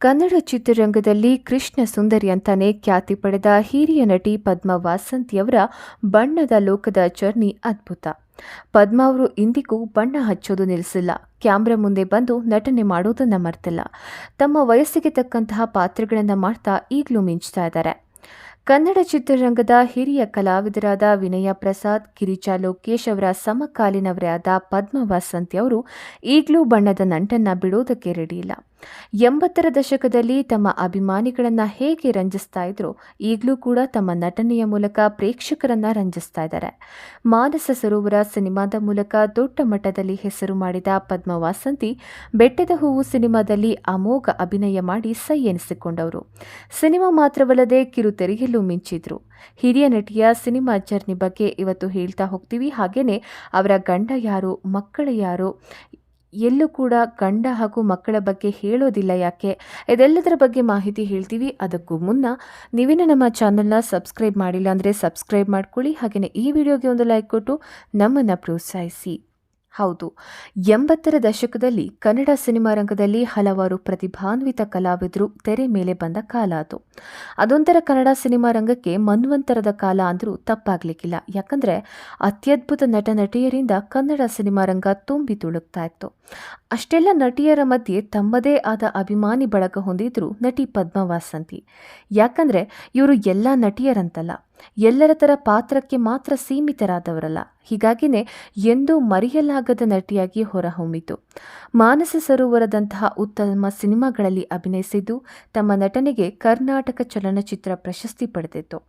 ಕನ್ನಡ ಚಿತ್ರರಂಗದಲ್ಲಿ ಕೃಷ್ಣ ಸುಂದರಿ ಅಂತಾನೆ ಖ್ಯಾತಿ ಪಡೆದ ಹಿರಿಯ ನಟಿ ಪದ್ಮ ವಾಸಂತಿಯವರ ಬಣ್ಣದ ಲೋಕದ ಜರ್ನಿ ಅದ್ಭುತ. ಪದ್ಮ ಅವರು ಇಂದಿಗೂ ಬಣ್ಣ ಹಚ್ಚೋದು ನಿಲ್ಲಿಸಿಲ್ಲ. ಕ್ಯಾಮ್ರಾ ಮುಂದೆ ಬಂದು ನಟನೆ ಮಾಡೋದನ್ನ ಮರ್ತಿಲ್ಲ. ತಮ್ಮ ವಯಸ್ಸಿಗೆ ತಕ್ಕಂತಹ ಪಾತ್ರಗಳನ್ನು ಮಾಡ್ತಾ ಈಗಲೂ ಮಿಂಚ್ತಾ ಇದ್ದಾರೆ. ಕನ್ನಡ ಚಿತ್ರರಂಗದ ಹಿರಿಯ ಕಲಾವಿದರಾದ ವಿನಯ ಪ್ರಸಾದ್ ಗಿರಿಜಾ ಲೋಕೇಶ್ ಅವರ ಸಮಕಾಲೀನವರೇ ಆದ ಪದ್ಮ ವಾಸಂತಿ ಅವರು ಈಗಲೂ ಬಣ್ಣದ ನಂಟನ್ನ ಬಿಡೋದಕ್ಕೆ ರೆಡಿಯಿಲ್ಲ ಎಂಬತ್ತರ ದಶಕದಲ್ಲಿ ತಮ್ಮ ಅಭಿಮಾನಿಗಳನ್ನು ಹೇಗೆ ರಂಜಿಸ್ತಾ ಇದ್ರು, ಈಗಲೂ ಕೂಡ ತಮ್ಮ ನಟನೆಯ ಮೂಲಕ ಪ್ರೇಕ್ಷಕರನ್ನ ರಂಜಿಸ್ತಾ ಇದ್ದಾರೆ. ಮಾನಸ ಸರೋವರ ಸಿನಿಮಾದ ಮೂಲಕ ದೊಡ್ಡ ಮಟ್ಟದಲ್ಲಿ ಹೆಸರು ಮಾಡಿದ ಪದ್ಮ ವಾಸಂತಿ ಬೆಟ್ಟದ ಹೂವು ಸಿನಿಮಾದಲ್ಲಿ ಅಮೋಘ ಅಭಿನಯ ಮಾಡಿ ಸೈ ಎನಿಸಿಕೊಂಡವರು. ಸಿನಿಮಾ ಮಾತ್ರವಲ್ಲದೆ ಕಿರುತೆರೆಯಲ್ಲೂ ಮಿಂಚಿದ್ರು. ಹಿರಿಯ ನಟಿಯ ಸಿನಿಮಾ ಜರ್ನಿ ಬಗ್ಗೆ ಇವತ್ತು ಹೇಳ್ತಾ ಹೋಗ್ತೀವಿ. ಹಾಗೇನೆ ಅವರ ಗಂಡ ಯಾರು, ಮಕ್ಕಳ ಯಾರು ಎಲ್ಲೂ ಕೂಡ ಗಂಡ ಹಾಗೂ ಮಕ್ಕಳ ಬಗ್ಗೆ ಹೇಳೋದಿಲ್ಲ ಯಾಕೆ? ಇದೆಲ್ಲದರ ಬಗ್ಗೆ ಮಾಹಿತಿ ಹೇಳ್ತೀವಿ. ಅದಕ್ಕೂ ಮುನ್ನ ನೀವೇನು ನಮ್ಮ ಚಾನಲ್ನ ಸಬ್ಸ್ಕ್ರೈಬ್ ಮಾಡಿಲ್ಲ ಅಂದರೆ ಸಬ್ಸ್ಕ್ರೈಬ್ ಮಾಡ್ಕೊಳ್ಳಿ. ಹಾಗೆಯೇ ಈ ವಿಡಿಯೋಗೆ ಒಂದು ಲೈಕ್ ಕೊಟ್ಟು ನಮ್ಮನ್ನು ಪ್ರೋತ್ಸಾಹಿಸಿ. ಹೌದು. ಎಂಬತ್ತರ ದಶಕದಲ್ಲಿ ಕನ್ನಡ ಸಿನಿಮಾ ರಂಗದಲ್ಲಿ ಹಲವಾರು ಪ್ರತಿಭಾನ್ವಿತ ಕಲಾವಿದರು ತೆರೆ ಮೇಲೆ ಬಂದ ಕಾಲ ಅದು. ಅದೊಂಥರ ಕನ್ನಡ ಸಿನಿಮಾ ರಂಗಕ್ಕೆ ಮನ್ವಂತರದ ಕಾಲ ಅಂದರೂ ತಪ್ಪಾಗ್ಲಿಕ್ಕಿಲ್ಲ. ಯಾಕಂದರೆ ಅತ್ಯದ್ಭುತ ನಟ ನಟಿಯರಿಂದ ಕನ್ನಡ ಸಿನಿಮಾ ರಂಗ ತುಂಬಿ ತುಳುಕ್ತಾ ಇತ್ತು. ಅಷ್ಟೆಲ್ಲ ನಟಿಯರ ಮಧ್ಯೆ ತಮ್ಮದೇ ಆದ ಅಭಿಮಾನಿ ಬಳಗ ಹೊಂದಿದ್ರು ನಟಿ ಪದ್ಮ ವಾಸಂತಿ ಯಾಕಂದ್ರೆ ಇವರು ಎಲ್ಲ ನಟಿಯರಂತಲ್ಲ. ಎಲ್ಲರ ಥರ ಪಾತ್ರಕ್ಕೆ ಮಾತ್ರ ಸೀಮಿತರಾದವರಲ್ಲ. ಹೀಗಾಗಿನೇ ಎಂದೂ ಮರೆಯಲಾಗದ ನಟಿಯಾಗಿ ಹೊರಹೊಮ್ಮಿತು. ಮಾನಸ ಸರೋವರದಂತಹ ಉತ್ತಮ ಸಿನಿಮಾಗಳಲ್ಲಿ ಅಭಿನಯಿಸಿದ್ದು ತಮ್ಮ ನಟನೆಗೆ ಕರ್ನಾಟಕ ಚಲನಚಿತ್ರ ಪ್ರಶಸ್ತಿ ಪಡೆದಿತ್ತು.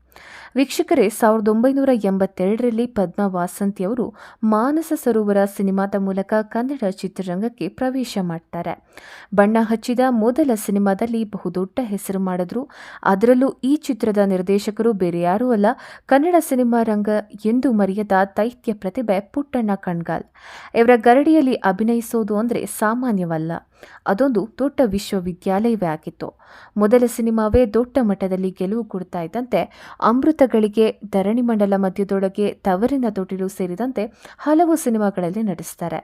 ವೀಕ್ಷಕರೇ, ಸಾವಿರದ ಒಂಬೈನೂರ ಎಂಬತ್ತೆರಡರಲ್ಲಿ ಪದ್ಮ ವಾಸಂತಿಯವರು ಮಾನಸ ಸರೋವರ ಸಿನಿಮಾದ ಮೂಲಕ ಕನ್ನಡ ಚಿತ್ರರಂಗಕ್ಕೆ ಪ್ರವೇಶ ಮಾಡ್ತಾರೆ. ಬಣ್ಣ ಹಚ್ಚಿದ ಮೊದಲ ಸಿನಿಮಾದಲ್ಲಿ ಬಹುದೊಡ್ಡ ಹೆಸರು ಮಾಡಿದ್ರು. ಅದರಲ್ಲೂ ಈ ಚಿತ್ರದ ನಿರ್ದೇಶಕರು ಬೇರೆ ಯಾರೂ ಅಲ್ಲ. ಕನ್ನಡ ಸಿನಿಮಾ ರಂಗ ಎಂದು ಮರೆಯದ ದೈತ್ಯ ಪ್ರತಿಭೆ ಪುಟ್ಟಣ್ಣ ಕಣ್ಗಾಲ್. ಇವರ ಗರಡಿಯಲ್ಲಿ ಅಭಿನಯಿಸೋದು ಅಂದರೆ ಸಾಮಾನ್ಯವಲ್ಲ. ಅದೊಂದು ದೊಡ್ಡ ವಿಶ್ವವಿದ್ಯಾಲಯವೇ ಆಗಿತ್ತು. ಮೊದಲ ಸಿನಿಮಾವೇ ದೊಡ್ಡ ಮಟ್ಟದಲ್ಲಿ ಗೆಲುವು ಕೊಡ್ತಾ ಇದ್ದಂತೆ, ಅಮೃತಗಳಿಗೆ ಧರಣಿ ಮಂಡಲ ಮಧ್ಯದೊಳಗೆ ತವರಿನ ತೊಟ್ಟಿಲು ಸೇರಿದಂತೆ ಹಲವು ಸಿನಿಮಾಗಳಲ್ಲಿ ನಟಿಸ್ತಾರೆ.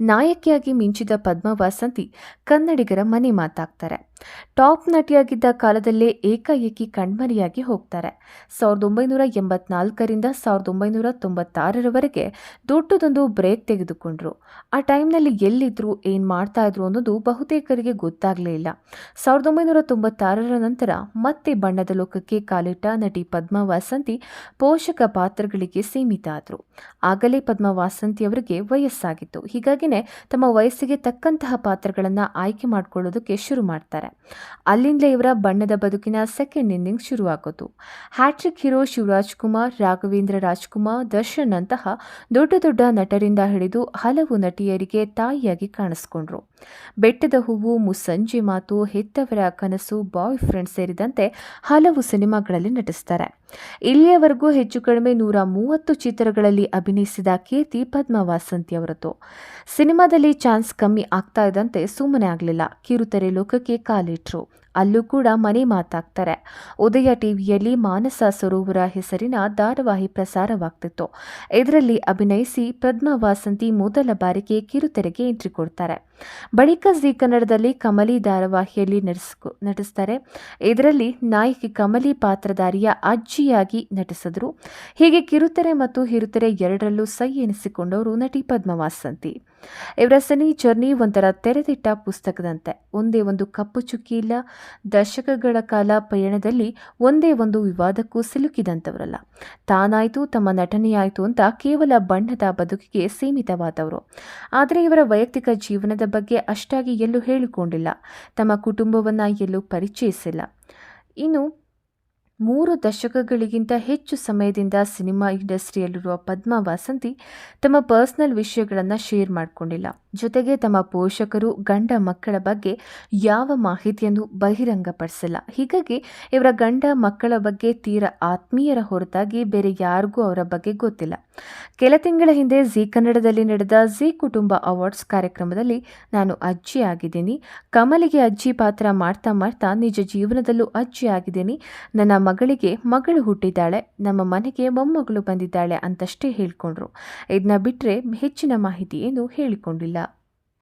ನಾಯಕಿಯಾಗಿ ಮಿಂಚಿದ ಪದ್ಮ ವಾಸಂತಿ ಕನ್ನಡಿಗರ ಮನೆ ಮಾತಾಗ್ತಾರೆ. ಟಾಪ್ ನಟಿಯಾಗಿದ್ದ ಕಾಲದಲ್ಲೇ ಏಕಾಏಕಿ ಕಣ್ಮರೆಯಾಗಿ ಹೋಗ್ತಾರೆ. ಸಾವಿರದ ಒಂಬೈನೂರ ಎಂಬತ್ನಾಲ್ಕರಿಂದ ಸಾವಿರದ ಒಂಬೈನೂರ ತೊಂಬತ್ತಾರರವರೆಗೆ ದೊಡ್ಡದೊಂದು ಬ್ರೇಕ್ ತೆಗೆದುಕೊಂಡ್ರು. ಆ ಟೈಮ್ನಲ್ಲಿ ಎಲ್ಲಿದ್ರು ಏನು ಮಾಡ್ತಾ ಇದ್ರು ಅನ್ನೋದು ಬಹುತೇಕರಿಗೆ ಗೊತ್ತಾಗಲೇ ಇಲ್ಲ. ಸಾವಿರದ ಒಂಬೈನೂರ ತೊಂಬತ್ತಾರರ ನಂತರ ಮತ್ತೆ ಬಣ್ಣದ ಲೋಕಕ್ಕೆ ಕಾಲಿಟ್ಟ ನಟಿ ಪದ್ಮ ವಾಸಂತಿ ಪೋಷಕ ಪಾತ್ರಗಳಿಗೆ ಸೀಮಿತ ಆದರು. ಆಗಲೇ ಪದ್ಮ ವಾಸಂತಿ ಅವರಿಗೆ ವಯಸ್ಸಾಗಿತ್ತು. ಹೀಗಾಗಿನೇ ತಮ್ಮ ವಯಸ್ಸಿಗೆ ತಕ್ಕಂತಹ ಪಾತ್ರಗಳನ್ನು ಆಯ್ಕೆ ಮಾಡಿಕೊಳ್ಳೋದಕ್ಕೆ ಶುರು ಮಾಡ್ತಾರೆ. ಅಲ್ಲಿಂದಲೇ ಇವರ ಬಣ್ಣದ ಬದುಕಿನ ಸೆಕೆಂಡ್ ಇನ್ನಿಂಗ್ ಶುರುವಾಗೋದು. ಹ್ಯಾಟ್ರಿಕ್ ಹೀರೋ ಶಿವರಾಜ್ ಕುಮಾರ್, ರಾಘವೇಂದ್ರ ರಾಜ್ಕುಮಾರ್ ದರ್ಶನ್ ಅಂತಹ ದೊಡ್ಡ ದೊಡ್ಡ ನಟರಿಂದ ಹಿಡಿದು ಹಲವು ನಟಿಯರಿಗೆ ತಾಯಿಯಾಗಿ ಕಾಣಿಸ್ಕೊಂಡ್ರು. ಬೆಟ್ಟದ ಹೂವು, ಮುಸ್ಸಂಜೆ ಮಾತು, ಹೆತ್ತವರ ಕನಸು ಬಾಯ್ ಫ್ರೆಂಡ್ ಸೇರಿದಂತೆ ಹಲವು ಸಿನಿಮಾಗಳಲ್ಲಿ ನಟಿಸ್ತಾರೆ. ಇಲ್ಲಿಯವರೆಗೂ ಹೆಚ್ಚು ಕಡಿಮೆ ನೂರ ಮೂವತ್ತು ಚಿತ್ರಗಳಲ್ಲಿ ಅಭಿನಯಿಸಿದ ಕೀರ್ತಿ ಪದ್ಮ ವಾಸಂತಿ ಅವರದ್ದು ಸಿನಿಮಾದಲ್ಲಿ ಚಾನ್ಸ್ ಕಮ್ಮಿ ಆಗ್ತಾ ಇದ್ದಂತೆ ಸುಮ್ಮನೆ ಆಗಲಿಲ್ಲ. ಕಿರುತೆರೆ ಲೋಕಕ್ಕೆ ಕಾಲಿಟ್ರು ಅಲ್ಲೂ ಕೂಡ ಮನೆ ಮಾತಾಗ್ತಾರೆ. ಉದಯ ಟಿವಿಯಲ್ಲಿ ಮಾನಸ ಸರೋವರ ಹೆಸರಿನ ಧಾರಾವಾಹಿ ಪ್ರಸಾರವಾಗ್ತಿತ್ತು. ಇದರಲ್ಲಿ ಅಭಿನಯಿಸಿ ಪದ್ಮ ವಾಸಂತಿ ಮೊದಲ ಬಾರಿಗೆ ಕಿರುತೆರೆಗೆ ಎಂಟ್ರಿ ಕೊಡ್ತಾರೆ. ಬಳಿಕ ಜಿ ಕನ್ನಡದಲ್ಲಿ ಕಮಲಿ ಧಾರಾವಾಹಿಯಲ್ಲಿ ನಟಿಸ್ಕೊ ನಟಿಸ್ತಾರೆ ಇದರಲ್ಲಿ ನಾಯಕಿ ಕಮಲಿ ಪಾತ್ರಧಾರಿಯ ಅಜ್ಜಿಯಾಗಿ ನಟಿಸಿದ್ರು. ಹೀಗೆ ಕಿರುತೆರೆ ಮತ್ತು ಹಿರುತೆರೆ ಎರಡರಲ್ಲೂ ಸೈ ಎನಿಸಿಕೊಂಡವರು ನಟಿ ಪದ್ಮವಾಸಂತಿ. ಇವರ ಸನಿ ಜರ್ನಿ ಒಂಥರ ತೆರೆದಿಟ್ಟ ಪುಸ್ತಕದಂತೆ. ಒಂದೇ ಒಂದು ಕಪ್ಪು ಚುಕ್ಕಿ ಇಲ್ಲ, ದಶಕಗಳ ಕಾಲ ಪಯಣದಲ್ಲಿ ಒಂದೇ ಒಂದು ವಿವಾದಕ್ಕೂ ಸಿಲುಕಿದಂಥವರಲ್ಲ. ತಾನಾಯಿತು, ತಮ್ಮ ನಟನೆಯಾಯಿತು ಅಂತ ಕೇವಲ ಬಣ್ಣದ ಬದುಕಿಗೆ ಸೀಮಿತವಾದವರು. ಆದರೆ ಇವರ ವೈಯಕ್ತಿಕ ಜೀವನದ ಬಗ್ಗೆ ಅಷ್ಟಾಗಿ ಎಲ್ಲೂ ಹೇಳಿಕೊಂಡಿಲ್ಲ. ತಮ್ಮ ಕುಟುಂಬವನ್ನು ಎಲ್ಲೂ ಪರಿಚಯಿಸಿಲ್ಲ. ಇನ್ನು ಮೂರು ದಶಕಗಳಿಗಿಂತ ಹೆಚ್ಚು ಸಮಯದಿಂದ ಸಿನಿಮಾ ಇಂಡಸ್ಟ್ರಿಯಲ್ಲಿರುವ ಪದ್ಮ ವಾಸಂತಿ ತಮ್ಮ ಪರ್ಸ್ನಲ್ ವಿಷಯಗಳನ್ನು ಶೇರ್ ಮಾಡಿಕೊಂಡಿಲ್ಲ. ಜೊತೆಗೆ ತಮ್ಮ ಪೋಷಕರು, ಗಂಡ ಮಕ್ಕಳ ಬಗ್ಗೆ ಯಾವ ಮಾಹಿತಿಯನ್ನು ಬಹಿರಂಗಪಡಿಸಿಲ್ಲ. ಹೀಗಾಗಿ ಇವರ ಗಂಡ ಮಕ್ಕಳ ಬಗ್ಗೆ ತೀರ ಆತ್ಮೀಯರ ಹೊರತಾಗಿ ಬೇರೆ ಯಾರಿಗೂ ಅವರ ಬಗ್ಗೆ ಗೊತ್ತಿಲ್ಲ. ಕೆಲ ತಿಂಗಳ ಹಿಂದೆ ಜಿ ಕನ್ನಡದಲ್ಲಿ ನಡೆದ ಜಿ ಕುಟುಂಬ ಅವಾರ್ಡ್ಸ್ ಕಾರ್ಯಕ್ರಮದಲ್ಲಿ ನಾನು ಅಜ್ಜಿ ಆಗಿದ್ದೀನಿ ಕಮಲಿಗೆ ಅಜ್ಜಿ ಪಾತ್ರ ಮಾಡ್ತಾ ಮಾಡ್ತಾ ನಿಜ ಜೀವನದಲ್ಲೂ ಅಜ್ಜಿ ಆಗಿದ್ದೀನಿ ನನ್ನ ಮಗಳಿಗೆ ಮಗಳು ಹುಟ್ಟಿದ್ದಾಳೆ, ನಮ್ಮ ಮನೆಗೆ ಮೊಮ್ಮಗಳು ಬಂದಿದ್ದಾಳೆ ಅಂತಷ್ಟೇ ಹೇಳಿಕೊಂಡ್ರು. ಇದನ್ನ ಬಿಟ್ಟರೆ ಹೆಚ್ಚಿನ ಮಾಹಿತಿ ಏನು ಹೇಳಿಕೊಂಡಿಲ್ಲ.